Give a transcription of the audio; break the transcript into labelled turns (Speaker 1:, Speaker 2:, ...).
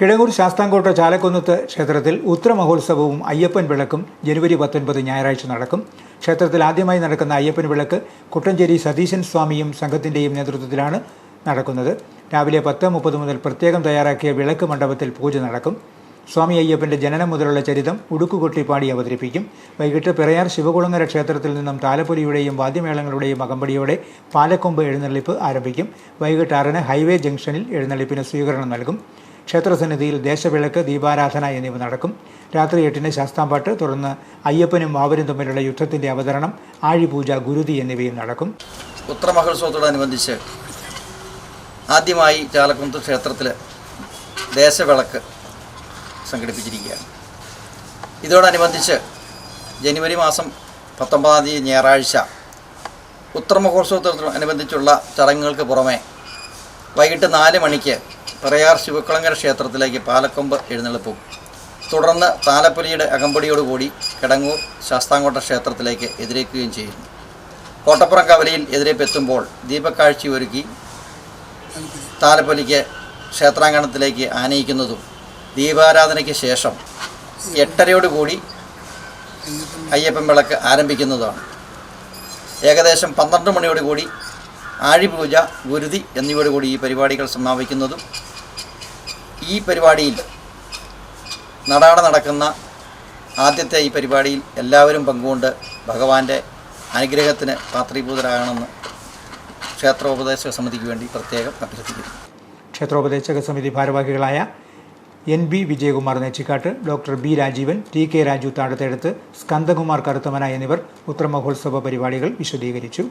Speaker 1: കിഴങ്ങൂർ ശാസ്താംകോട്ട ചാലക്കുന്നത്ത് ക്ഷേത്രത്തിൽ ഉത്തരമഹോത്സവവും അയ്യപ്പൻ വിളക്കും ജനുവരി പത്തൊൻപത് ഞായറാഴ്ച നടക്കും. ക്ഷേത്രത്തിൽ ആദ്യമായി നടക്കുന്ന അയ്യപ്പൻ വിളക്ക് കുട്ടഞ്ചേരി സതീശൻ സ്വാമിയും സംഘത്തിന്റെയും നേതൃത്വത്തിലാണ് നടക്കുന്നത്. രാവിലെ പത്ത് മുപ്പത് മുതൽ പ്രത്യേകം തയ്യാറാക്കിയ വിളക്ക് മണ്ഡപത്തിൽ പൂജ നടക്കും. സ്വാമി അയ്യപ്പന്റെ ജനനം മുതലുള്ള ചരിതം ഉടുക്കുകൊട്ടിപ്പാടി അവതരിപ്പിക്കും. വൈകിട്ട് പിറയാർ ശിവകുളങ്ങര ക്ഷേത്രത്തിൽ നിന്നും താലപ്പൊലിയുടെയും വാദ്യമേളങ്ങളുടെയും അകമ്പടിയോടെ പാലക്കൊമ്പ് എഴുന്നള്ളിപ്പ് ആരംഭിക്കും. വൈകിട്ട് ആറിന് ഹൈവേ ജംഗ്ഷനിൽ എഴുന്നള്ളിപ്പിന് സ്വീകരണം നൽകും. ക്ഷേത്രസന്നിധിയിൽ ദേശവിളക്ക് ദീപാരാധന എന്നിവ നടക്കും. രാത്രി എട്ടിന് ശാസ്താംപാട്ട് തുടർന്ന് അയ്യപ്പനും മാവരും തമ്മിലുള്ള യുദ്ധത്തിന്റെ അവതരണം ആഴിപൂജ ഗുരുതി എന്നിവയും നടക്കും.
Speaker 2: ഉത്തരമഹോത്സവത്തോടനുബന്ധിച്ച് ആദ്യമായി ചാലക്കുന്ത് ക്ഷേത്രത്തിൽ ദേശവിളക്ക് സംഘടിപ്പിച്ചിരിക്കുകയാണ്. ഇതോടനുബന്ധിച്ച് ജനുവരി മാസം പത്തൊമ്പതാം തീയതി ഞായറാഴ്ച ഉത്തരമഹോത്സവത്തോടനുബന്ധിച്ചുള്ള ചടങ്ങുകൾക്ക് പുറമെ വൈകിട്ട് നാല് മണിക്ക് പറയാർ ശിവക്കുളങ്ങര ക്ഷേത്രത്തിലേക്ക് പാലക്കൊമ്പ് എഴുന്നള്ളിപ്പും. തുടർന്ന് താലപ്പൊലിയുടെ അകമ്പടിയോടുകൂടി കിടങ്ങൂർ ശാസ്താംകോട്ട ക്ഷേത്രത്തിലേക്ക് എതിരേക്കുകയും ചെയ്യുന്നു. കോട്ടപ്പുറം കവലയിൽ എതിരേപ്പെത്തുമ്പോൾ ദീപക്കാഴ്ച ഒരുക്കി താലപ്പൊലിക്ക് ക്ഷേത്രാങ്കണത്തിലേക്ക് ആനയിക്കുന്നതും ദീപാരാധനയ്ക്ക് ശേഷം എട്ടരയോടുകൂടി അയ്യപ്പൻ വിളക്ക് ആരംഭിക്കുന്നതാണ്. ഏകദേശം പന്ത്രണ്ട് മണിയോടുകൂടി ആഴിപൂജ ഗുരുതി എന്നിവയോടുകൂടി ഈ പരിപാടികൾ സമാപിക്കുന്നതും ഈ പരിപാടിയിൽ നടാട നടക്കുന്ന ആദ്യത്തെ ഈ പരിപാടിയിൽ എല്ലാവരും പങ്കുകൊണ്ട് ഭഗവാന്റെ അനുഗ്രഹത്തിന് പാത്രീഭൂതരാകണമെന്ന് ക്ഷേത്രോപദേശക സമിതിക്ക് വേണ്ടി പ്രത്യേകം അഭ്യർത്ഥിക്കുന്നു.
Speaker 1: ക്ഷേത്രോപദേശക സമിതി ഭാരവാഹികളായ N B Vijayakumar Nechikkattu doctor B Rajeevan T K Raju Thazhatheduthu Skandakumar Karuthamana എന്നിവർ ഉത്തരമഹോത്സവ പരിപാടികൾ വിശദീകരിച്ചു.